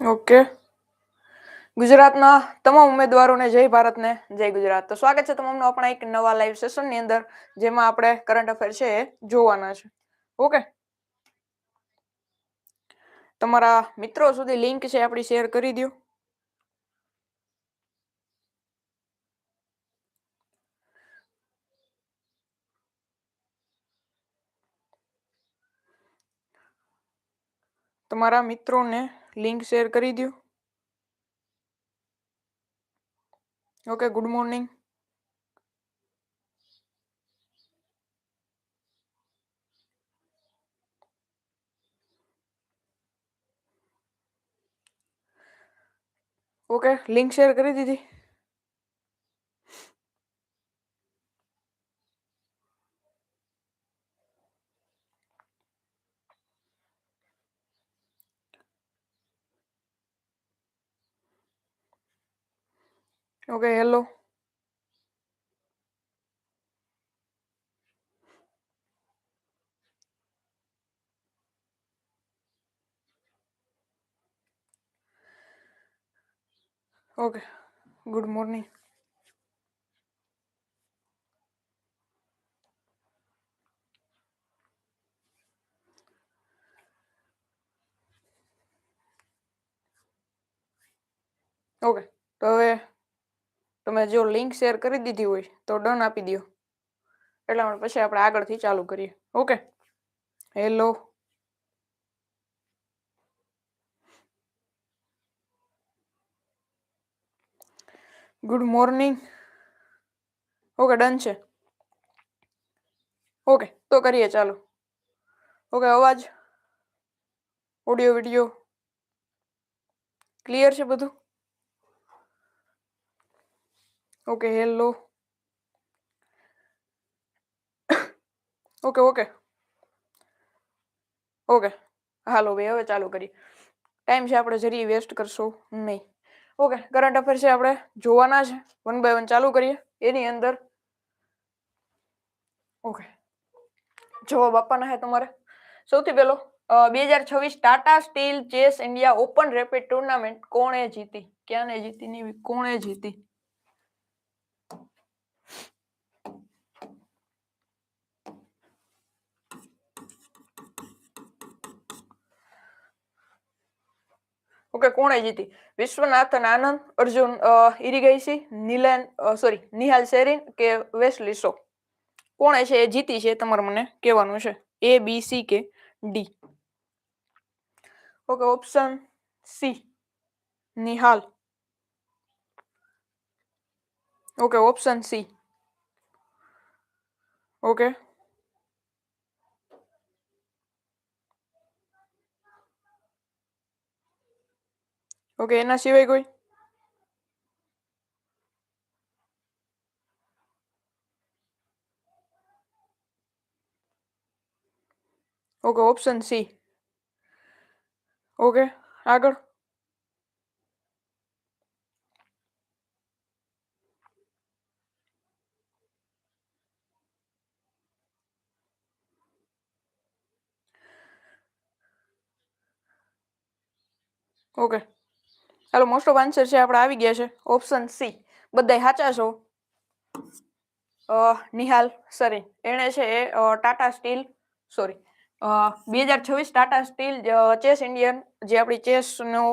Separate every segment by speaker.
Speaker 1: Okay. ગુજરાતના તમામ ઉમેદવારોને જય ભારતને જય ગુજરાત. તો સ્વાગત છે તમામનું આપણા એક નવા લાઈવ સેશનની અંદર, જેમાં આપણે કરંટ અફેર છે એ જોવાના છે. ઓકે. તમારા મિત્રો સુધી લિંક છે આપણી શેર કરી દો તમારા મિત્રોને લિંક શેર કરી દો okay good morning okay link share કરી દીધી. Okay hello okay good morning okay તો હવે તમે જો લિંક શેર કરી દીધી હોય, તો ડન આપી દો એટલા માટે પછી આપણે આગળથી ચાલુ કરીએ. Okay hello good morning okay done છે. ઓકે તો કરીએ ચાલો. ઓકે અવાજ? ઓડિયો વિડિયો ક્લિયર છે બધું? Okay hello okay okay okay હાલો ભાઈ હવે ચાલુ કરીએ. ટાઈમ છે આપણે જરી વેસ્ટ કરશો નહીં. ઓકે કરંટ અફેર છે આપણે જોવાના છે વન બાય વન ચાલુ કરીએ. એની અંદર. ઓકે જવાબ આપવાના છે તમારે. સૌથી પહેલો બે હજાર છવ્વીસ Tata steel chess India open rapid tournament કોણે જીતી? ક્યાંને જીતી નહીં કોણે જીતી? ઓકે, કોણે જીતી? વિશ્વનાથન આનંદ, અર્જુન ઇરિગેસી નિલેન સોરી નિહાલ શેરીન કે વેસ્લી શો? કોણે છે? એ જીતી છે તમારે મને કહેવાનું છે. એ બી સી કે D okay, option C Nihal. Okay, option C okay okay એના સિવાય કોઈ ઓકે ઓપ્શન સી ઓકે આગળ ઓકે ચાલો, મોસ્ટ ઓફ આન્સર છે આપણે આવી ગયા છે. ઓપ્શન સી બધા સાચા છો? નિહાલ સરી એણે છે એ ટાટા સ્ટીલ સોરી બે હજાર છવ્વીસ ટાટા સ્ટીલ ચેસ ઇન્ડિયન જે આપણી ચેસ નો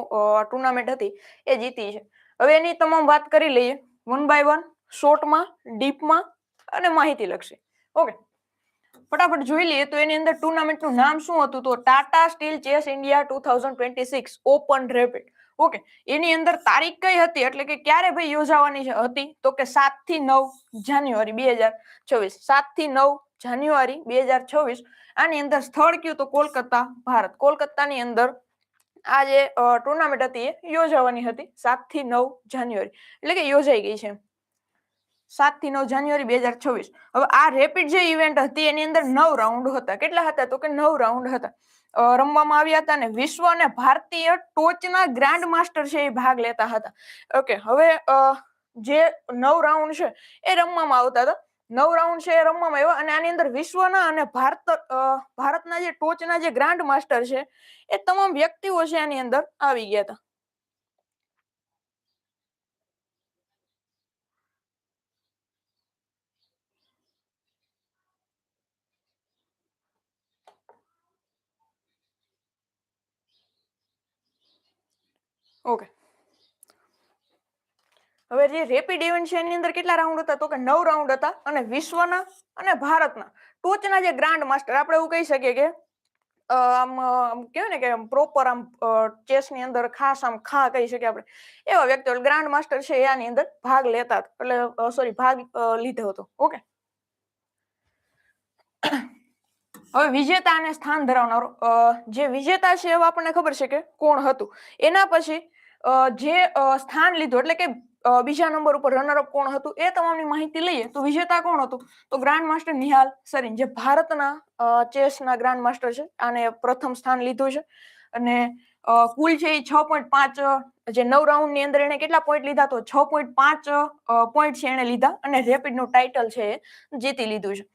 Speaker 1: ટુર્નામેન્ટ હતી, એ જીતી છે. હવે એની તમામ વાત કરી લઈએ. વન બાય વન શોર્ટમાં ડીપમાં અને માહિતી લક્ષી ઓકે ફટાફટ જોઈ લઈએ તો એની અંદર ટુર્નામેન્ટનું નામ શું હતું? તો Tata steel chess India two thousand twenty six open rapid okay, એની અંદર તારીખ કઈ હતી? એટલે કે ક્યારે ભાઈ યોજાવાની હતી? તો કે સાતથી નવ જાન્યુઆરી બે હજાર છવ્વીસ સાતથી નવ જાન્યુઆરી બે હજાર છવ્વીસ આની અંદર સ્થળ કયું? તો કોલકાતા, ભારત. કોલકાતાની અંદર આ જે ટુર્નામેન્ટ હતી એ, યોજાવાની હતી સાતથી નવ જાન્યુઆરી. એટલે કે યોજાઈ ગઈ છે. સાતથી નવ જાન્યુઆરી બે હજાર છવ્વીસ હવે આ રેપિડ જે ઇવેન્ટ હતી, એની અંદર નવ રાઉન્ડ હતા. કેટલા હતા? તો કે નવ રાઉન્ડ હતા. રમવામાં આવ્યા હતા અને વિશ્વ અને ભારતીય ટોચના ગ્રાન્ડ માસ્ટર છે એ ભાગ લેતા હતા. ઓકે હવે જે નવ રાઉન્ડ છે એ રમવામાં આવતા હતા. નવ રાઉન્ડ છે એ રમવામાં આવ્યા અને આની અંદર વિશ્વના અને ભારત ભારતના જે ટોચના જે ગ્રાન્ડ માસ્ટર છે એ તમામ વ્યક્તિઓ છે આની અંદર આવી ગયા હતા. ઓકે હવે જે રેપિડ ઇવેન્ટ છે એની અંદર કેટલા રાઉન્ડ હતા? તો કે નવ રાઉન્ડ હતા અને વિશ્વના અને ભારતના. ટોચના જે ગ્રાન્ડ માસ્ટર આપણે એવું કહી શકીએ કે આમ આમ કહેવાય ને કે પ્રોપર આમ ચેસની અંદર ખાસ આમ ખા કહી શકીએ આપણે. એવા વ્યક્તિઓ ગ્રાન્ડ માસ્ટર છે એ આની અંદર ભાગ લેતા. એટલે સોરી ભાગ લીધો હતો. ઓકે હવે વિજેતા અને સ્થાન ધરાવનારો જે વિજેતા છે એવા આપણને ખબર છે કે કોણ હતું? એના પછી જે સ્થાન લીધું, એટલે કે બીજા નંબર ઉપર રનરઅપ કોણ હતું એ તમામની માહિતી લઈએ. તો વિજેતા કોણ હતું? તો ગ્રાન્ડ માસ્ટર નિહાલ સરીન જે ભારતના ચેસના ગ્રાન્ડ માસ્ટર છે. આને પ્રથમ સ્થાન લીધું છે. અને કુલ છે એ છ પોઈન્ટ પાંચ, જે નવ રાઉન્ડની અંદર એને કેટલા પોઈન્ટ લીધા? તો છ પોઈન્ટ પાંચ પોઈન્ટ છે એને લીધા. અને રેપિડનું ટાઇટલ છે એ જીતી લીધું છે.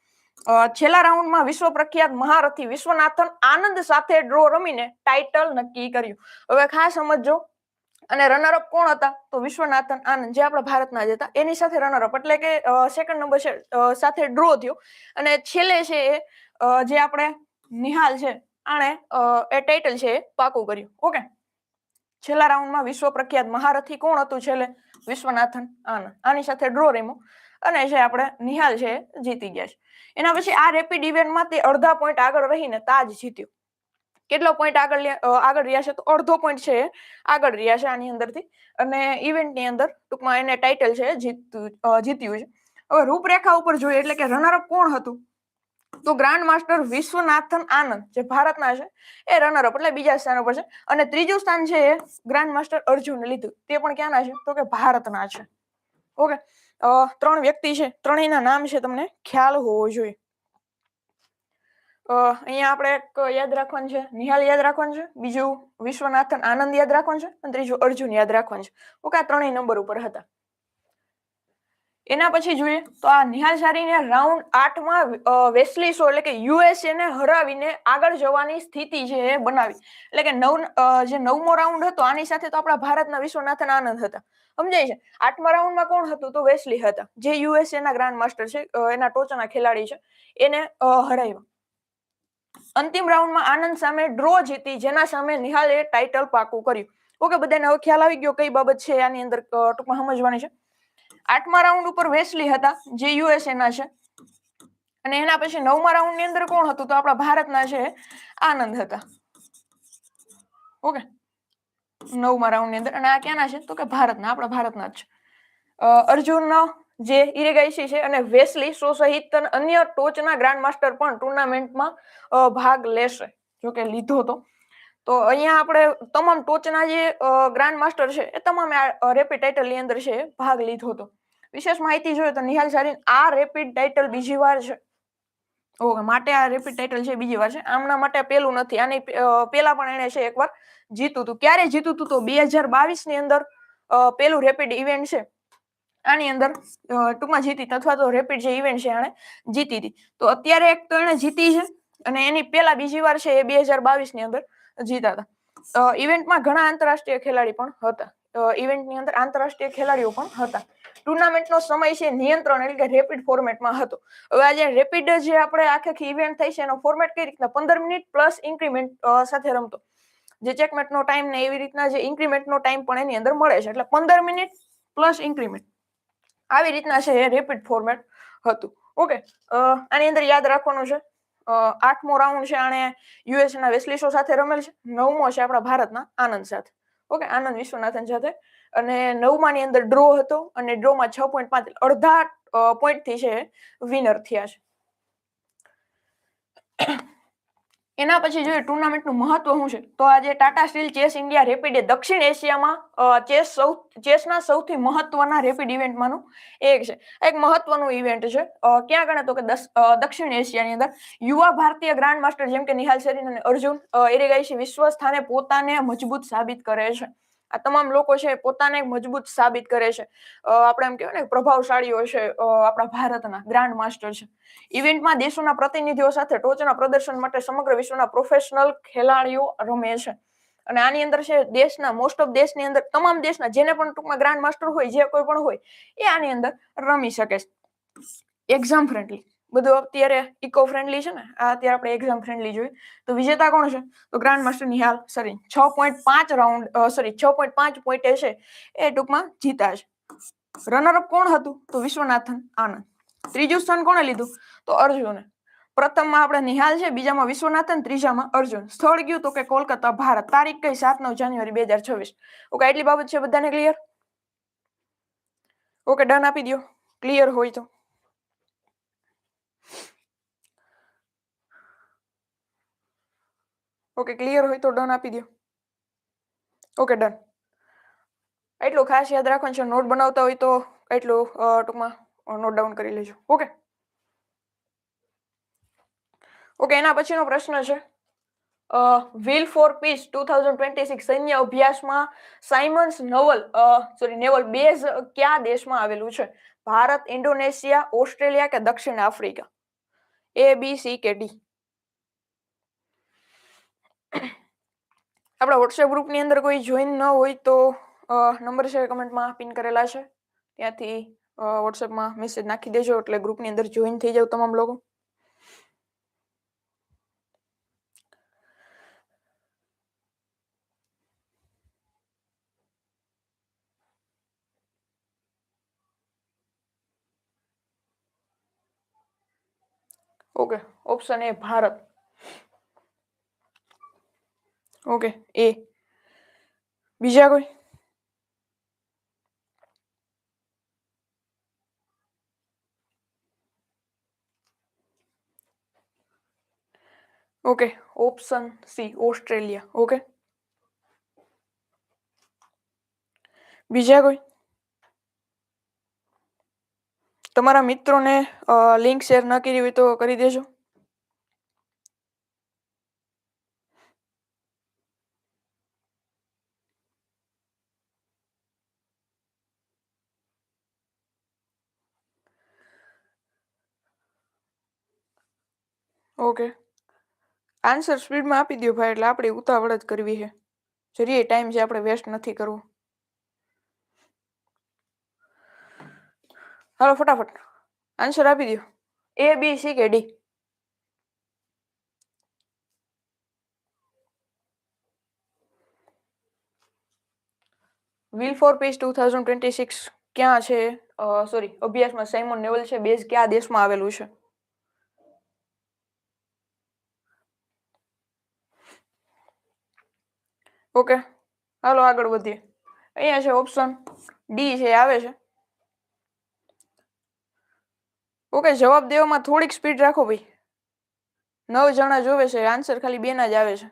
Speaker 1: છેલ્લા રાઉન્ડમાં વિશ્વ પ્રખ્યાત મહારથી વિશ્વનાથન આનંદ સાથે ડ્રો રમીને ટાઇટલ નક્કી કર્યું. હવે ખાસ સમજજો અને રનરઅપ કોણ હતા? તો વિશ્વનાથન આનંદ, જે આપણા ભારતના જ હતા. એની સાથે રનરઅપ એટલે કે સેકન્ડ નંબર છે સાથે ડ્રો થયો. અને છેલ્લે છે એ જે આપણે નિહાલ છે, આણે એ ટાઇટલ છે એ પાકું કર્યું. ઓકે છેલ્લા રાઉન્ડમાં વિશ્વ પ્રખ્યાત મહારથી કોણ હતું છેલ્લે? વિશ્વનાથન આનંદ. આની સાથે ડ્રો રમ્યો. અને જે આપણે નિહાલ છે જીતી ગયા છે. એના પછી આ રેપિડ ઇવેન્ટમાં તે અડધા પોઈન્ટ આગળ રહીને તાજ જીત્યો. કેટલો પોઈન્ટ આગળ આગળ રહ્યા છે તો અડધો પોઈન્ટ છે આગળ રહ્યા છે આની અંદરથી. અને ઇવેન્ટની અંદર ટૂંકમાં એને ટાઇટલ છે એ જીતું જીત્યું છે. હવે રૂપરેખા ઉપર જોઈએ એટલે કે રનરઅપ કોણ હતું? તો ગ્રાન્ડ માસ્ટર વિશ્વનાથન આનંદ, જે ભારતના છે, એ રનરઅપ એટલે બીજા સ્થાન ઉપર છે. અને ત્રીજું સ્થાન છે એ ગ્રાન્ડ માસ્ટર અર્જુન લીધું. તે પણ ક્યાંના છે? તો કે ભારતના છે. ઓકે? ત્રણ વ્યક્તિ છે. ત્રણેયના નામ છે તમને ખ્યાલ હોવો જોઈએ. અહીંયા આપણે એક યાદ રાખવાનું છે. નિહાલ યાદ રાખવાનું છે. બીજું વિશ્વનાથન આનંદ યાદ રાખવાનું છે. અને ત્રીજું અર્જુન યાદ રાખવાનું છે. ઓકે, આ ત્રણેય નંબર ઉપર હતા. એના પછી જોઈએ તો આ નિહાલ સારીને રાઉન્ડ આઠમાં વેસ્લી શો એટલે કે યુએસએ હરાવીને આગળ જવાની સ્થિતિ છે એ બનાવી. એટલે કે નવ જે નવમો રાઉન્ડ હતો, આની સાથે તો આપણા ભારતના વિશ્વનાથન આનંદ હતા. સમજાય છે? આઠમા રાઉન્ડમાં કોણ હતું? તો વેસ્લી હતા. જે યુએસએ ના ગ્રાન્ડ માસ્ટર છે એના ટોચના ખેલાડી છે. એને હરાવ્યા. અંતિમ રાઉન્ડમાં આનંદ સામે ડ્રો જીતી, જેના સામે નિહાલે ટાઇટલ પાકું કર્યું. ઓકે, બધાને હવે ખ્યાલ આવી ગયો કઈ બાબત છે આની અંદર ટૂંકમાં સમજવાની છે. આઠમા રાઉન્ડ ઉપર વેસ્લી હતા, જે યુએસએ છે. અને એના પછી નવમા રાઉન્ડની અંદર કોણ હતું? તો આપણા ભારતના છે આનંદ હતા. ઓકે, નવમા રાઉન્ડની અંદર. અને આ ક્યાંના છે? તો કે ભારતના, આપણા ભારતના જ છે. અર્જુન જે ઇરેગાઈસી છે અને વેસ્લી સો સહિત અન્ય ટોચના ગ્રાન્ડ માસ્ટર પણ ટુર્નામેન્ટમાં ભાગ લેશે. જો કે લીધો તો. તો અહીંયા આપણે તમામ ટોચના જે ગ્રાન્ડ માસ્ટર છે એ તમામે આ રેપિડ ટાઇટલની અંદર છે, ભાગ લીધો હતો વિશેષ માહિતી જોઈએ તો નિહાલ સારીન આ રેપિડ ટાઇટલ બીજી વાર છે. ઓકે, માટે આ રેપિડ ટાઇટલ છે બીજી વાર છે. આમના માટે પેલું નથી. આની પેલા પણ એને છે એકવાર જીતું હતું ક્યારે જીતું હતું તો બે હજાર બાવીસની અંદર પેલું રેપિડ ઇવેન્ટ છે. આની અંદર ટૂંકમાં જીતી અથવા તો રેપિડ જે ઇવેન્ટ છે એને જીતી હતી. તો અત્યારે એક તો એને જીતી છે અને એની પહેલા બીજી વાર છે એ બે હજાર બાવીસની અંદર જીતા હતા. ઇવેન્ટમાં ઘણા આંતરરાષ્ટ્રીય ખેલાડી પણ હતા. ઇવેન્ટની અંદર આંતરરાષ્ટ્રીય ખેલાડીઓ પણ હતા. ટુર્નામેન્ટનો સમય છે નિયંત્રણ એટલે કે રેપિડ ફોર્મેટમાં હતો. હવે આજે રેપિડ જે આપણે આખી આખી ઇવેન્ટ થઈ છે એનો ફોર્મેટ કઈ રીતના? પંદર મિનિટ પ્લસ ઇન્ક્રીમેન્ટ સાથે રમતો. જે ચેકમેટનો ટાઈમ ને એવી રીતના જે ઇન્ક્રીમેન્ટનો ટાઈમ પણ એની અંદર મળે છે. એટલે પંદર મિનિટ પ્લસ ઇન્ક્રીમેન્ટ આવી રીતના છે એ રેપિડ ફોર્મેટ હતું. ઓકે આની અંદર યાદ રાખવાનું છે. આઠમો રાઉન્ડ છે આણે યુએસ ના વેસ્લિશો સાથે રમેલ છે. નવમો છે આપણા ભારતના આનંદ સાથે. ઓકે આનંદ વિશ્વનાથન સાથે. અને નવમાની અંદર ડ્રો હતો અને ડ્રોમાં છ પોઈન્ટ પાંચ, અડધા પોઈન્ટથી છે વિનર થયા છે. એના પછી જોઈએ ટુર્નામેન્ટનું મહત્વ શું છે? તો આજે ટાટા સ્ટીલ ચેસ ઇન્ડિયા રેપિડે દક્ષિણ એશિયામાં ચેસ સૌ ચેસના સૌથી મહત્વના રેપિડ ઇવેન્ટમાંનું એક છે. એક મહત્વનું ઇવેન્ટ છે. ક્યાં ગણે તો કે દક્ષિણ એશિયાની અંદર યુવા ભારતીય ગ્રાન્ડ માસ્ટર જેમ કે નિહાલ સરીન અને અર્જુન અ, એરેગાઈસી વિશ્વ સ્થાને પોતાને મજબૂત સાબિત કરે છે. આ તમામ લોકો છે પોતાને મજબૂત સાબિત કરે છે. આપણે એમ કહેવાય ને પ્રભાવશાળીઓ છે આપણા ભારતના ગ્રાન્ડ માસ્ટર છે. ઇવેન્ટમાં દેશોના પ્રતિનિધિઓ સાથે ટોચના પ્રદર્શન માટે સમગ્ર વિશ્વના પ્રોફેશનલ ખેલાડીઓ રમે છે. અને આની અંદર છે દેશના મોસ્ટ ઓફ દેશની અંદર તમામ દેશના જેને પણ ટૂંકમાં ગ્રાન્ડ માસ્ટર હોય, જે કોઈ પણ હોય, એ આની અંદર રમી શકે છે. એક્ઝામ ફ્રેન્ડલી બધું અત્યારે ઇકો ફ્રેન્ડલી છે ને, આ અત્યારે આપણે એક્ઝામ ફ્રેન્ડલી જોઈએ તો વિજેતા કોણ છે? તો ગ્રાન્ડ માસ્ટર નિહાલ સોરી છ પોઈન્ટ પાંચ રાઉન્ડ સોરી છ પોઈન્ટ પાંચ પોઈન્ટ છે. એ ટૂંકમાં જીતા છે. રનરઅપ કોણ હતું? તો વિશ્વનાથન આનંદ. ત્રીજું સ્થાન કોણે લીધું? તો અર્જુને. પ્રથમમાં આપણે નિહાલ છે, બીજામાં વિશ્વનાથન, ત્રીજામાં અર્જુન. સ્થળ ગયું તો કે કોલકાતા, ભારત. તારીખ કઈ? સાત નવ જાન્યુઆરી બે હજાર છવ્વીસ. ઓકે એટલી બાબત છે બધાને ક્લિયર ઓકે ડન આપી દો ક્લિયર હોય તો. ઓકે ક્લિયર હોય તો ડન આપી દો ઓકે ડન એટલું ખાસ યાદ રાખવાનું છે નોટ બનાવતા હોય તો એટલું ટૂંકમાં નોટ ડાઉન કરી લેજો. ઓકે ઓકે એના પછીનો પ્રશ્ન છે. Will for peace two thousand twenty six સૈન્ય અભ્યાસમાં Simon's naval sorry naval base કયા દેશમાં આવેલું છે? ભારત, ઇન્ડોનેશિયા, ઓસ્ટ્રેલિયા કે દક્ષિણ આફ્રિકા? એ બી સી કે ડી આપણા વોટ્સએપ ગ્રુપની અંદર કોઈ જોઈન ન હોય તો નંબર છે કમેન્ટમાં પિન કરેલા છે. ત્યાંથી વોટ્સએપમાં મેસેજ નાખી દેજો એટલે ગ્રુપની અંદર જોઈન થઈ જાવ તમામ લોકો. Okay option A Bharat. Okay એ બીજા કોઈ okay option C Australia okay બીજા કોઈ તમારા મિત્રોને લિંક શેર ન કરી હોય તો કરી દેજો. ઓકે આન્સર સ્પીડમાં આપી દો ભાઈ, એટલે આપણે ઉતાવળ જ કરવી છે. જરીએ ટાઈમ છે આપણે વેસ્ટ નથી કરવો. હાલો, ફટાફટ. આન્સર આપી દો એ બી સી કે D will for peace two thousand twenty six ક્યાં છે? સોરી અભ્યાસમાં સાઇમોન નેવલ છે બેઝ કયા દેશમાં આવેલું છે? ઓકે, હાલો આગળ વધીએ. અહીંયા છે ઓપ્શન ડી છે આવે છે. ઓકે, જવાબ દેવામાં થોડીક સ્પીડ રાખો ભાઈ. નવ જણા જોવે છે આન્સર ખાલી બેના જ આવે છે.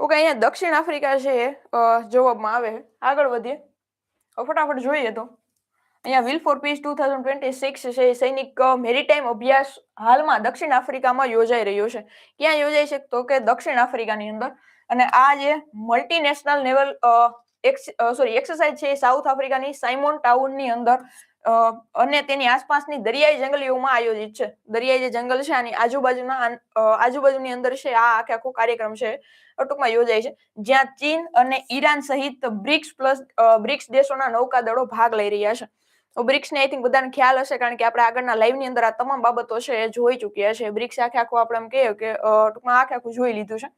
Speaker 1: ઓકે, અહીંયા દક્ષિણ આફ્રિકા છે જવાબમાં આવે. આગળ વધીએ. ફટાફટ જોઈએ તો. અહીંયા will for peace two thousand twenty six છે સૈનિક મેરીટાઈમ અભ્યાસ હાલમાં દક્ષિણ આફ્રિકામાં યોજાઈ રહ્યો છે. ક્યાં યોજાય છે? તો કે દક્ષિણ આફ્રિકાની અંદર. અને આ જે મલ્ટીનેશનલ લેવલ સોરી એક્સરસાઇઝ છે સાઉથ આફ્રિકાની સાઇમોન ટાઉનની અંદર અને તેની આસપાસની દરિયાઈ જંગલીઓમાં આયોજિત છે. દરિયાઈ જે જંગલ છે, આની આજુબાજુના આજુબાજુની અંદર છે, આ આખે આખો કાર્યક્રમ છે ટૂંકમાં યોજાય છે. જ્યાં ચીન અને ઈરાન સહિત બ્રિક્સ પ્લસ બ્રિક્સ દેશોના નૌકાદળો ભાગ લઈ રહ્યા છે. બ્રિક્સ ને આઈ થિંક બધાને ખ્યાલ હશે કારણ કે આપણે આગળના લાઈવની અંદર આ તમામ બાબતો છે એ જોઈ ચુક્યા છે. બ્રિક્સ આખે આખું આપણે એમ કહીએ કે ટૂંકમાં આખે આખું જોઈ લીધું છે.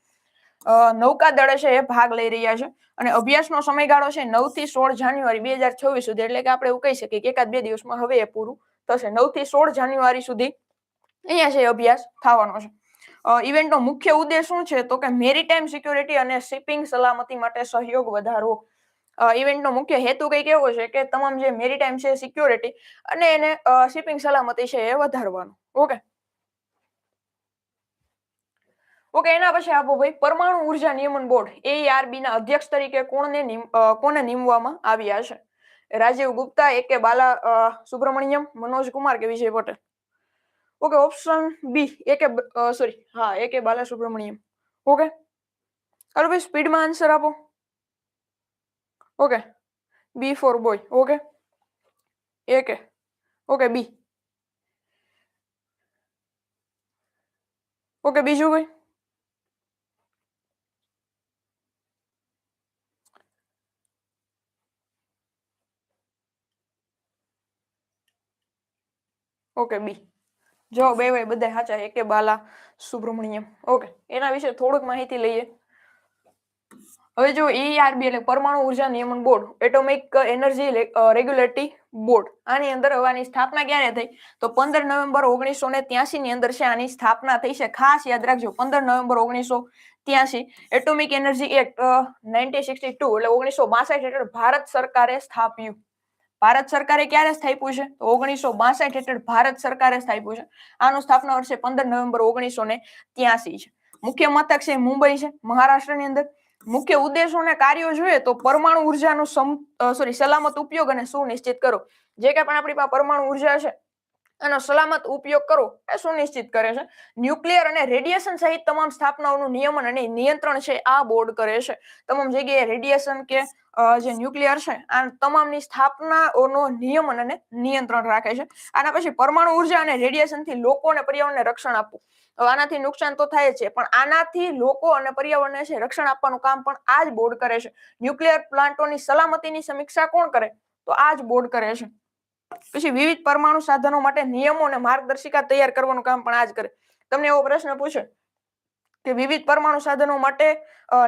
Speaker 1: નૌકાદળ છે એ ભાગ લઈ રહ્યા છે અને અભ્યાસનો સમયગાળો છે નવથી સોળ જાન્યુઆરી બે હજાર છવ્વીસ સુધી. એટલે કે આપણે એવું કહી શકીએ કે એકાદ બે દિવસમાં હવે એ પૂરું થશે. નવથી સોળ જાન્યુઆરી સુધી અહીંયા છે અભ્યાસ થવાનો છે. ઇવેન્ટનો મુખ્ય ઉદ્દેશ શું છે? તો કે મેરીટાઈમ સિક્યોરિટી અને શિપિંગ સલામતી માટે સહયોગ વધારવો. ઇવેન્ટનો મુખ્ય હેતુ કઈ કેવો છે કે તમામ જે મેરીટાઈમ છે સિક્યોરિટી અને એને શિપિંગ સલામતી છે એ વધારવાનું. ઓકે ઓકે એના પછી આપો ભાઈ, પરમાણુ ઊર્જા નિયમન બોર્ડ એઆરબી ના અધ્યક્ષ તરીકે કોણને કોને નિમવામાં આવ્યા છે? રાજીવ ગુપ્તા એ કે બાલા સુબ્રમણ્યમ, મનોજ કુમાર કે Vijay Patel? Okay option B A કે સોરી હા એ કે બાલા સુબ્રમણ્યમ. ઓકે હાલો ભાઈ સ્પીડમાં આન્સર આપો. Okay. B for boy okay. A કે. ઓકે બી ઓકે, બીજું કોઈ? ઓકે બી જો બે ભાઈ બધા સાચા, એકે બાલા સુબ્રમણ્યમ. ઓકે, એના વિશે થોડુંક માહિતી લઈએ. હવે જો ઈઆરબી એટલે પરમાણુ ઊર્જા નિયમન board atomic energy regulatory board આની અંદર હવાની સ્થાપના ક્યારે થઈ? તો પંદર નવેમ્બર ઓગણીસો ને ત્યાસી ની અંદર છે, આની સ્થાપના થઈ છે. ખાસ યાદ રાખજો, પંદર નવેમ્બર ઓગણીસો ત્યાસી atomic energy act nineteen sixty two એટલે ઓગણીસો બાસઠ હેઠળ ભારત સરકારે સ્થાપ્યું. ભારત સરકારે ક્યારે સ્થાપ્યું છે? તો ઓગણીસો બાસઠ હેઠળ ભારત સરકારે સ્થાપ્યું છે. આનું સ્થાપના વર્ષે પંદર નવેમ્બર ઓગણીસો ને ત્યાસી છે. મુખ્ય મથક છે મુંબઈ છે. મહારાષ્ટ્રની અંદર મુખ્ય ઉદ્દેશો કાર્યો જોઈએ તો પરમાણુ ઉર્જાનું સોરી સલામત ઉપયોગ અને સુનિશ્ચિત કરો. જે કંઈ પણ આપણી પાસે પરમાણુ ઊર્જા છે એનો સલામત ઉપયોગ કરવો એ સુનિશ્ચિત કરે છે. ન્યુક્લિયર અને રેડિયેશન સહિત તમામ સ્થાપનાઓનું નિયમન અને નિયંત્રણ છે, આ બોર્ડ કરે છે. તમામ જગ્યાએ રેડિયેશન કે જે ન્યુક્લિયર છે, આ તમામની સ્થાપનાઓનો નિયમન અને નિયંત્રણ રાખે છે. આના પછી પરમાણુ ઊર્જા અને રેડિયેશનથી લોકો અને પર્યાવરણને રક્ષણ આપવું. આનાથી નુકસાન તો થાય છે, પણ આનાથી લોકો અને પર્યાવરણને છે, રક્ષણ આપવાનું કામ પણ આ જ બોર્ડ કરે છે. ન્યુક્લિયર પ્લાન્ટોની સલામતીની સમીક્ષા કોણ કરે? તો આ જ બોર્ડ કરે છે. પછી વિવિધ પરમાણુ સાધનો માટે નિયમો અને માર્ગદર્શિકા તૈયાર કરવાનું કામ પણ આ કરે. તમને એવો પ્રશ્ન પૂછે કે વિવિધ પરમાણુ સાધનો માટે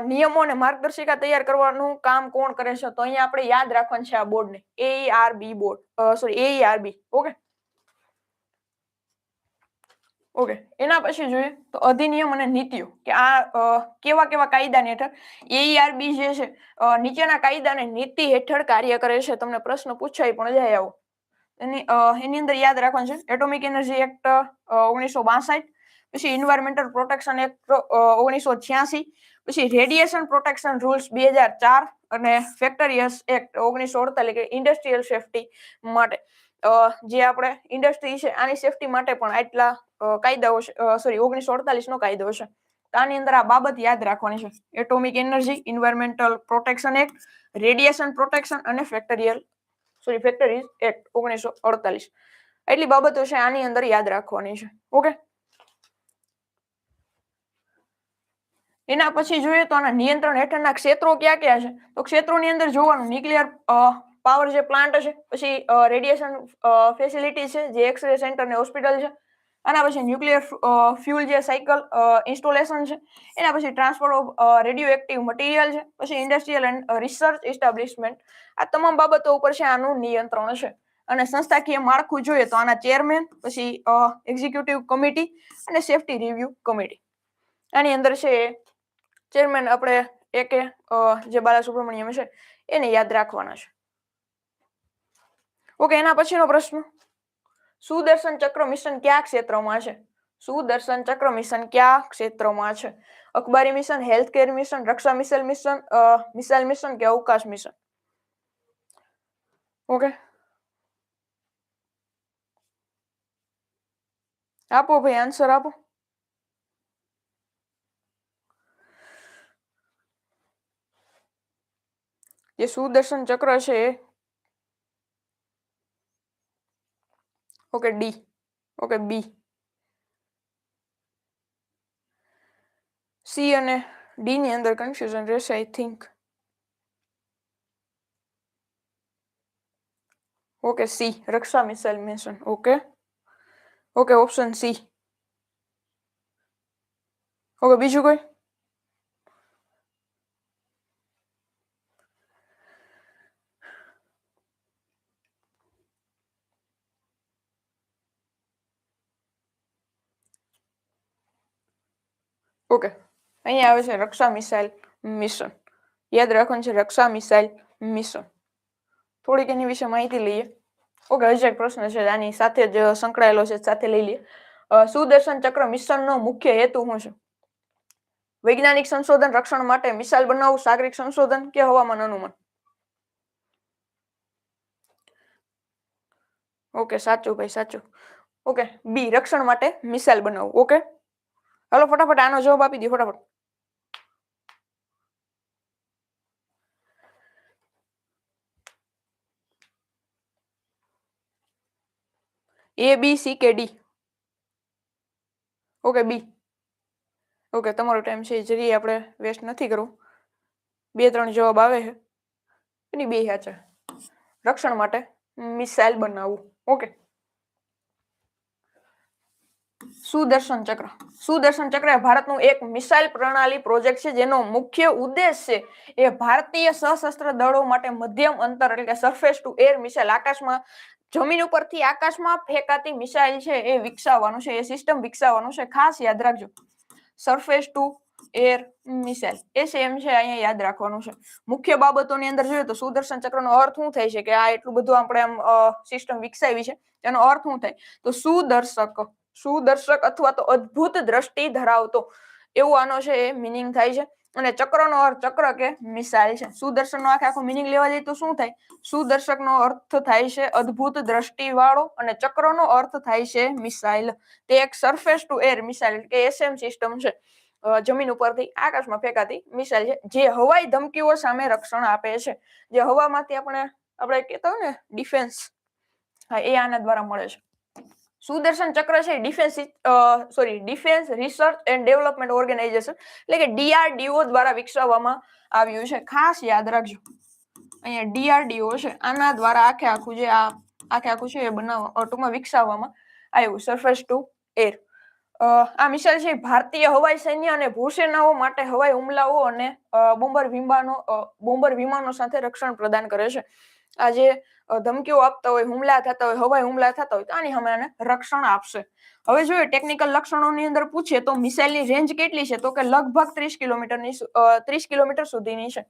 Speaker 1: નિયમો અને માર્ગદર્શિકા તૈયાર કરવાનું કામ કોણ કરે છે? તો અહીંયા આપણે યાદ રાખવાનું છે આ બોર્ડને. ARB board. Sorry AERB okay? Okay. એના પછી જોઈએ તો અધિનિયમ અને નીતિઓ. કે આ કેવા કેવા કાયદાની હેઠળ એઈઆરબી જે છે નીચેના કાયદા અને નીતિ હેઠળ કાર્ય કરે છે. તમને પ્રશ્ન પૂછાય પણ જાય આવો. એની એની અંદર યાદ રાખવાનું છે. એટોમિક એનર્જી એક્ટ ઓગણીસો બાસઠ, પછી એન્વાયરમેન્ટલ પ્રોટેક્શન એક્ટ ઓગણીસો છ્યાસી, પછી રેડિયેશન પ્રોટેક્શન રૂલ્સ બે હજાર ચાર અને ફેક્ટરીયસ એક્ટ ઓગણીસો અડતાલીસ ઇન્ડસ્ટ્રીયલ સેફટી માટે. જે આપણે ઇન્ડસ્ટ્રી છે, આની સેફટી માટે પણ આટલા કાયદાઓ સોરી ઓગણીસો અડતાલીસ નો કાયદો છે. આની અંદર આ બાબત યાદ રાખવાની છે. Atomic energy environmental protection act radiation protection અને ફેક્ટરીયલ સોરી ફેક્ટરીઝ એક્ટ ઓગણીસો અડતાલીસ. એટલી બાબતો છે આની અંદર યાદ રાખવાની છે. ઓકે એના પછી જોઈએ તો આના નિયંત્રણ હેઠળના ક્ષેત્રો ક્યાં ક્યાં છે? તો ક્ષેત્રોની અંદર જોવાનું ન્યુક્લિયર પાવર જે પ્લાન્ટ છે, પછી રેડિયેશન ફેસિલિટી છે, જે એક્સરે સેન્ટર ને હોસ્પિટલ છે આના પછી ન્યુક્લિયર ફ્યુલ જે સાયકલ ઇન્સ્ટોલેશન છે, એના પછી transfer of radioactive material છે, પછી ઇન્ડસ્ટ્રીયલ એન્ડ રિસર્ચ એસ્ટાબ્લિશમેન્ટ આ તમામ બાબતો ઉપર છે, આનું નિયંત્રણ છે. અને સંસ્થાકીય માળખું જોઈએ તો આના ચેરમેન પછી એક્ઝિક્યુટિવ કમિટી અને સેફટી રિવ્યુ કમિટી આની અંદર છે ચેરમેન આપણે એકે જે બાલાસુબ્રમણ્યમ છે, એને યાદ રાખવાના છે. ઓકે, એના પછીનો પ્રશ્ન? સુદર્શન ચક્ર મિશન કયા ક્ષેત્રમાં છે? સુદર્શન ચક્ર મિશન કયા ક્ષેત્રમાં છે? અખબારી મિશન હેલ્થ કેર મિશન, રક્ષા મિસાઇલ મિશન મિસાઇલ મિશન કે અવકાશ મિશન? ઓકે આપો ભાઈ આન્સર આપો. જે સુદર્શન ચક્ર છે okay D. Okay B. C અને ડી ની અંદર કન્ફ્યુઝન રહેશે I think okay C, Raksha missile mission okay. Okay, option C. Okay, બીજું કોઈ? ઓકે અહીંયા આવે છે રક્ષા મિસાઇલ મિશન. યાદ રાખવાનું છે રક્ષા મિસાઇલ મિશન. થોડીક એની વિશે માહિતી લઈએ. ઓકે હજી એક પ્રશ્ન છે. આની સાથે જ સંકળાયેલો છે, સાથે લઈ લઈએ. સુદર્શન ચક્ર મિશનનો મુખ્ય હેતુ શું છે? વૈજ્ઞાનિક સંશોધન રક્ષણ માટે મિસાઇલ બનાવવું, સાગરિક સંશોધન કે હવામાન અનુમાન? ઓકે સાચું ભાઈ, સાચું. ઓકે બી, રક્ષણ માટે મિસાઇલ બનાવવું. ઓકે હાલો, ફટાફટ આનો જવાબ આપી દો, ફટાફટ. એ બી સી કે ડી ઓકે બી ઓકે તમારો ટાઈમ છે જરી આપણે વેસ્ટ નથી કરવું. બે, ત્રણ જવાબ આવે છે. એની બે સાચા રક્ષણ માટે મિસાઇલ બનાવવું. ઓકે સુદર્શન ચક્ર. સુદર્શન ચક્ર એ ભારતનું એક મિસાઇલ પ્રણાલી પ્રોજેક્ટ છે, જેનો મુખ્ય ઉદ્દેશ છે એ ભારતીય સશસ્ત્ર દળો માટે મધ્યમ અંતર એટલે કે સરફેસ ટુ એર મિસાઇલ. આકાશમાં, જમીન ઉપરથી આકાશમાં ફેંકાતી મિસાઇલ છે, એ વિકસાવવાનું છે, એ સિસ્ટમ વિકસાવવાનું છે. ખાસ યાદ રાખજો. Surface to air missile. A same છે, અહીંયા યાદ રાખવાનું છે. મુખ્ય બાબતોની અંદર જોઈએ તો સુદર્શન ચક્રનો અર્થ શું થાય છે, કે આ એટલું બધું આપણે આમ સિસ્ટમ વિકસાવી છે એનો અર્થ શું થાય? તો સુદર્શક સુદર્શક અથવા તો અદ્ભુત દ્રષ્ટિ ધરાવતો. એવું આનો છે એ મિનિંગ થાય છે. અને ચક્રનો અર્થ ચક્ર કે મિસાઇલ છે. સુદર્શનનો આખે આખો મિનિંગ લેવા જઈએ તો શું થાય? સુદર્શકનો અર્થ થાય છે અદ્ભુત દ્રષ્ટિ વાળો અને ચક્રનો અર્થ થાય છે મિસાઇલ. તે એક સરફેસ ટુ એર મિસાઇલ કે એસએમ સિસ્ટમ છે. જમીન ઉપરથી આકાશમાં ફેંકાતી મિસાઇલ છે. જે હવાઈ ધમકીઓ સામે રક્ષણ આપે છે. જે હવામાંથી આપણે આપણે કહેતા હોય ને ડિફેન્સ હા, એ આના દ્વારા મળે છે. સુદર્શન ચક્ર છે defence sorry defence research and development organisation એટલે કે ડીઆરડીઓ દ્વારા વિકસાવવામાં આવ્યું છે. ખાસ યાદ રાખજો. અહીંયા ડીઆરડીઓ છે. આના દ્વારા આખે આખું જે આ આખે આખું છે એ બનાવવા અ, ટૂંકમાં વિકસાવવામાં આવ્યું. સરફેસ ટુ એર આ મિસાઇલ છે ભારતીય હવાઈ સૈન્ય અને ભૂસેનાઓ માટે હવાઈ હુમલાઓ અને બોમ્બર વિમાનો બોમ્બર વિમાનો સાથે રક્ષણ પ્રદાન કરે છે. આ જે અ, ધમકીઓ આપતા હોય, હુમલા થતા હોય, હવાઈ હુમલા થતા હોય, તો આની સામે રક્ષણ આપશે. હવે જોઈએ ટેકનિકલ લક્ષણોની અંદર પૂછીએ તો મિસાઇલની રેન્જ કેટલી છે? તો કે લગભગ ત્રીસ કિલોમીટરની ત્રીસ કિલોમીટર સુધીની છે.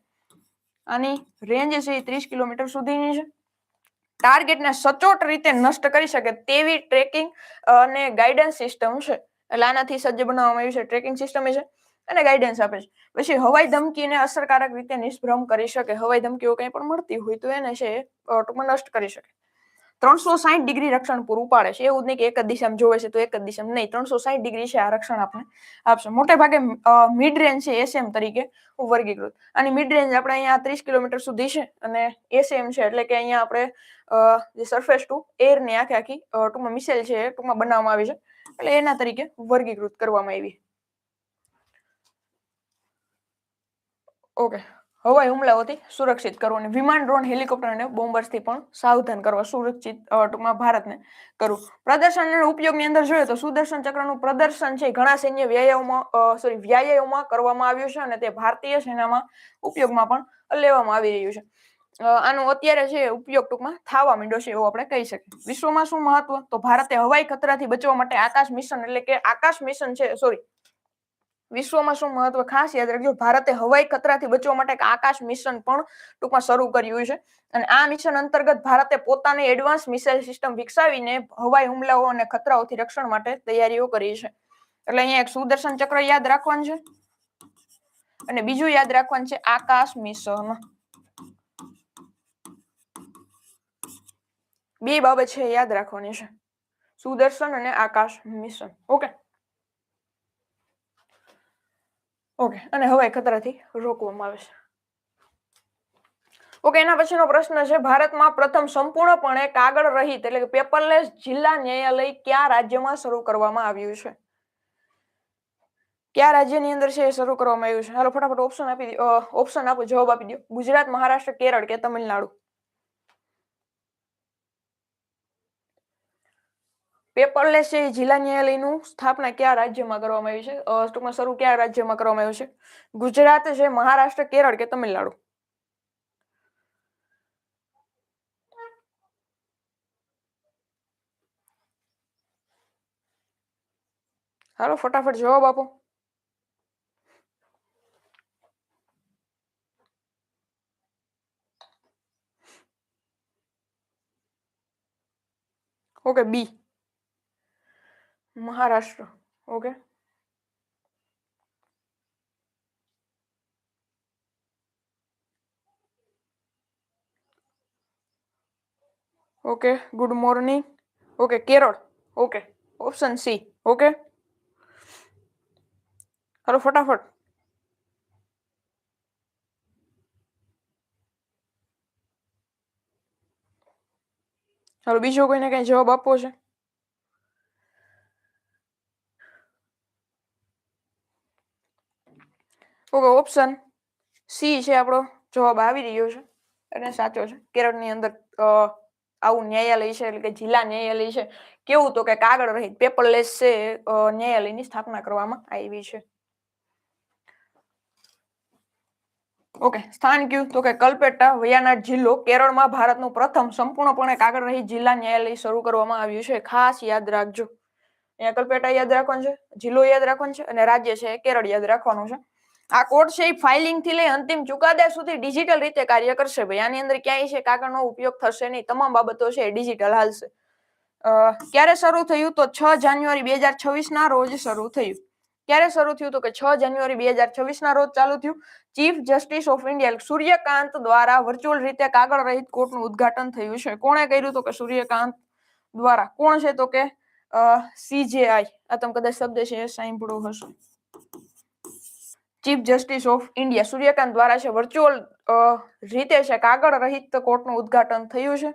Speaker 1: આની રેન્જ છે એ ત્રીસ કિલોમીટર સુધીની છે. ટાર્ગેટને સચોટ રીતે નષ્ટ કરી શકે તેવી ટ્રેકિંગ અને ગાઈડન્સ સિસ્ટમ છે. એટલે આનાથી સજ્જ બનાવવામાં આવ્યું છે. ટ્રેકિંગ સિસ્ટમ છે. અને ગાઈડન્સ આપે છે. પછી હવાઈ ધમકીને અસરકારક રીતે નિષ્ભ્રમ કરી શકે, હવાઈ ધમકીઓ કંઈ પણ મળતી હોય તો એને છે ટૂંકમાં નષ્ટ કરી શકે. ત્રણસો સાઠ ડિગ્રી રક્ષણ પૂરું પાડે છે. એવું જ નહીં કે એક જ દિશામાં જોવે છે તો એક જ દિશામાં નહીં. ત્રણસો સાઠ ડિગ્રી છે આ રક્ષણ આપણે આપશે. મોટે ભાગે મિડ રેન્જ છે એસએમ તરીકે વર્ગીકૃત. અને મિડ રેન્જ આપણે અહીંયા ત્રીસ કિલોમીટર સુધી છે અને એસએમ છે એટલે કે અહીંયા આપણે જે સરફેસ ટુ એર ને આખી આખી ટૂંકમાં મિસાઇલ છે ટૂંકમાં બનાવવામાં આવી છે. એટલે એના તરીકે વર્ગીકૃત કરવામાં આવી. ઓકે હવાઈ હુમલાઓથી સુરક્ષિત કરવું અને વિમાન, ડ્રોન, હેલિકોપ્ટર અને બોમ્બર્સથી પણ સાવધાન કરવા સુરક્ષિત ટૂંકમાં ભારતને કરવું. પ્રદર્શન અને ઉપયોગની અંદર જોઈએ તો સુદર્શન ચક્રનું પ્રદર્શન છે. ઘણા સૈન્ય વ્યાયામોમાં સોરી વ્યાયામોમાં કરવામાં આવ્યું છે અને તે ભારતીય સેનામાં ઉપયોગમાં પણ લેવામાં આવી રહ્યું છે. આનો અત્યારે છે ઉપયોગ ટૂંકમાં થવા માંડ્યો છે એવું આપણે કહી શકીએ. વિશ્વમાં શું મહત્વ? તો ભારતે હવાઈ ખતરાથી બચવા માટે આકાશ મિશન એટલે કે આકાશ મિશન છે સોરી વિશ્વમાં શું મહત્વ ખાસ યાદ રાખજો, ભારતે હવાઈ ખતરાથી બચવા માટે આકાશ મિશન પણ ટૂંકમાં શરૂ કર્યું છે. અને આ મિશન અંતર્ગત ભારતે પોતાની એડવાન્સ મિસાઇલ સિસ્ટમ વિકસાવીને હવાઈ હુમલાઓ અને ખતરાઓથી રક્ષણ માટે તૈયારીઓ કરી છે. એટલે અહીંયા એક સુદર્શન ચક્ર યાદ રાખવાનું છે. અને બીજું યાદ રાખવાનું છે આકાશ મિશન. બે બાબત છે યાદ રાખવાની છે. સુદર્શન અને આકાશ મિશન. ઓકે. ઓકે, અને હવાઈ ખતરાથી રોકવામાં આવે છે. ઓકે, એના પછીનો પ્રશ્ન છે, ભારતમાં પ્રથમ સંપૂર્ણપણે કાગળ રહિત એટલે કે પેપરલેસ જિલ્લા ન્યાયાલય કયા રાજ્યમાં શરૂ કરવામાં આવ્યું છે? કયા રાજ્યની અંદર છે એ શરૂ કરવામાં આવ્યું છે? હાલો, ફટાફટ ઓપ્શન આપી ઓપ્શન આપો, જવાબ આપી દો. ગુજરાત, મહારાષ્ટ્ર, કેરળ કે તમિલનાડુ? પેપરલેસ છે એ જિલ્લા ન્યાયાલયનું સ્થાપના કયા રાજ્યમાં કરવામાં આવી છે? ટૂંકમાં શરૂ કયા રાજ્યમાં કરવામાં આવ્યું છે? ગુજરાત છે, મહારાષ્ટ્ર, કેરળ કે તમિલનાડુ? હાલો, ફટાફટ જવાબ આપો. Okay, B. Maharashtra, okay? Okay, good morning. Okay, Kerala, okay, option C, okay? હાલો, ફટાફટ. હાલો, બીજો કોઈને કઈ જવાબ આપવો છે? ઓકે ઓપ્શન સી છે આપણો, જવાબ આવી રહ્યો છે. અને સાચો છે. કેરળની અંદર આવું ન્યાયાલય છે, એટલે કે જિલ્લા ન્યાયાલય છે. કેવું તો કે કાગળ રહિત પેપરલેસ છે ન્યાયાલયની સ્થાપના કરવામાં આવી છે. ઓકે, સ્થાન કયું? તો કે કલપેટા વયાનાડ જિલ્લો, કેરળમાં ભારતનું પ્રથમ સંપૂર્ણપણે કાગળ રહીત જિલ્લા ન્યાયાલય શરૂ કરવામાં આવ્યું છે. ખાસ યાદ રાખજો. અહીંયા કલ્પેટા યાદ રાખવાનું છે, જિલ્લો યાદ રાખવાનો છે, અને રાજ્ય છે, કેરળ યાદ રાખવાનું છે. આ કોર્ટ છે એ ફાઇલિંગથી લઈ અંતિમ ચુકાદા સુધી ડિજિટલ રીતે કાર્ય કરશે ભાઈ. આની અંદર ક્યાંય છે કાગળનો ઉપયોગ થશે નહીં. તમામ બાબતો છે ડિજિટલ હાલશે. ક્યારે શરૂ થયું તો છ જાન્યુઆરી બે હજાર છવ્વીસ ના રોજ શરૂ થયું. ક્યારે શરૂ થયું તો કે છ જાન્યુઆરી બે હજાર છવ્વીસ ના રોજ ચાલુ થયું? Chief justice of India Suryakant દ્વારા વર્ચ્યુઅલ રીતે કાગળ રહિત કોર્ટનું ઉદ્ઘાટન થયું છે. કોણે કર્યું તો કે સૂર્યકાંત દ્વારા? કોણ છે તો કે સીજેઆઈ આ તમે કદાચ શબ્દ છે સાંભળ્યો હશે. Chief justice of India Suryakant દ્વારા છે વર્ચ્યુઅલ રીતે છે કાગળ રહિત કોર્ટનું ઉદ્ઘાટન થયું છે.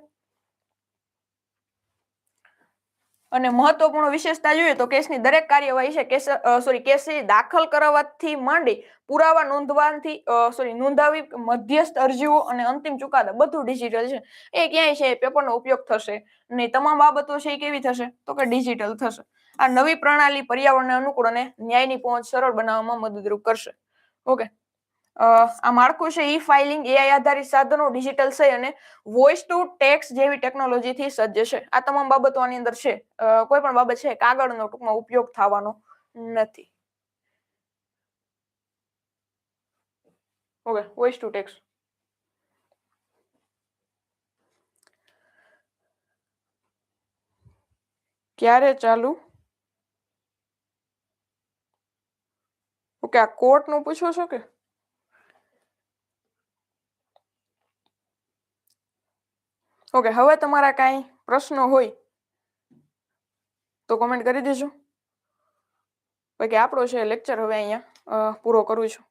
Speaker 1: અને મહત્વપૂર્ણ વિશેષતા જોઈએ તો કેસની દરેક કાર્યવાહી છે કેસ સોરી કેસ દાખલ કરાવવાથી માંડી પુરાવા નોંધવાથી સોરી નોંધાવી મધ્યસ્થ અરજીઓ અને અંતિમ ચુકાદા બધું ડિજિટલ છે. એ ક્યાંય છે પેપરનો ઉપયોગ થશે ને તમામ બાબતો છે એ કેવી થશે? તો કે ડિજિટલ થશે. આ નવી પ્રણાલી પર્યાવરણને અનુકૂળ અને ન્યાયની પહોંચ સરળ બનાવવામાં મદદરૂપ કરશે. ઓકે. આ માળખું છે ઈ ફાઇલિંગ એઆઈ આધારિત સાધનો ડિજિટલ છે અને વોઇસ ટુ ટેક્સ જેવી ટેકનોલોજીથી સજ્જ છે. આ તમામ બાબતો આની અંદર છે. કોઈ પણ બાબત છે કાગળનો ટૂંકમાં ઉપયોગ થવાનો નથી. ઓકે વોઇસ ટુ ટેક્સ ક્યારે ચાલુ? ઓકે આ કોર્ટનું પૂછો છો કે? ઓકે હવે તમારા કાંઈ પ્રશ્નો હોય તો કોમેન્ટ કરી દેજો. બાકી આપણો છે લેક્ચર હવે અહીંયા પૂરો કરું છું.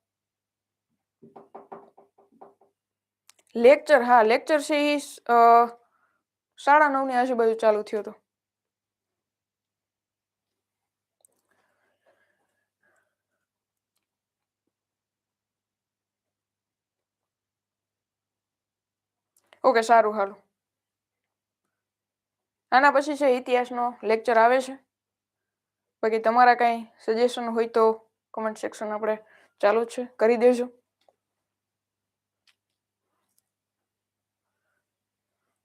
Speaker 1: લેક્ચર હા લેક્ચર છે એ સાડા નવની આજુબાજુ ચાલુ થયો હતો ઓકે, સારું, હાલો. આના પછી છે, ઇતિહાસનો લેક્ચર આવે છે. બાકી તમારા કાંઈ સજેશન હોય તો કમેન્ટ સેક્શન આપણે ચાલુ છે, કરી દેજો.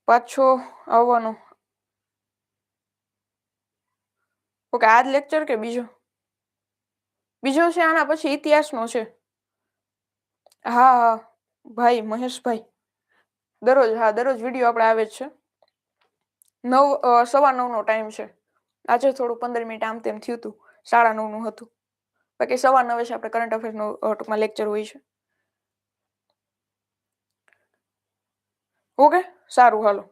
Speaker 1: પાછો આવવાનો. ઓકે આ જ લેક્ચર કે બીજો? બીજો છે, આના પછી ઇતિહાસનો છે. હા હા, ભાઈ, મહેશભાઈ. દરરોજ, હા, દરરોજ વીડિયો આપણે આવે જ છે. નવ સવા નવનો ટાઈમ છે. આજે થોડું પંદર મિનિટ આમ તેમ થયું હતું સાડા નવનું હતું. બાકી સવા નવે છે, આપણે કરંટ અફેર્સનો ટૂંકમાં લેક્ચર હોય છે. ઓકે સારું, હાલો.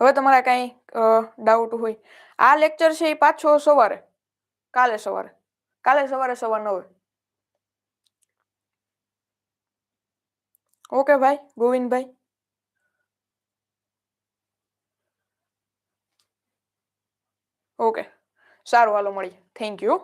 Speaker 1: હવે તમારા કાંઈ ડાઉટ હોય. આ લેક્ચર છે એ પાછો સવારે. કાલે સવારે. કાલે સવારે સવા નવે. ઓકે ભાઈ, ગોવિંદભાઈ. ઓકે સારું હાલો મળીએ. Thank you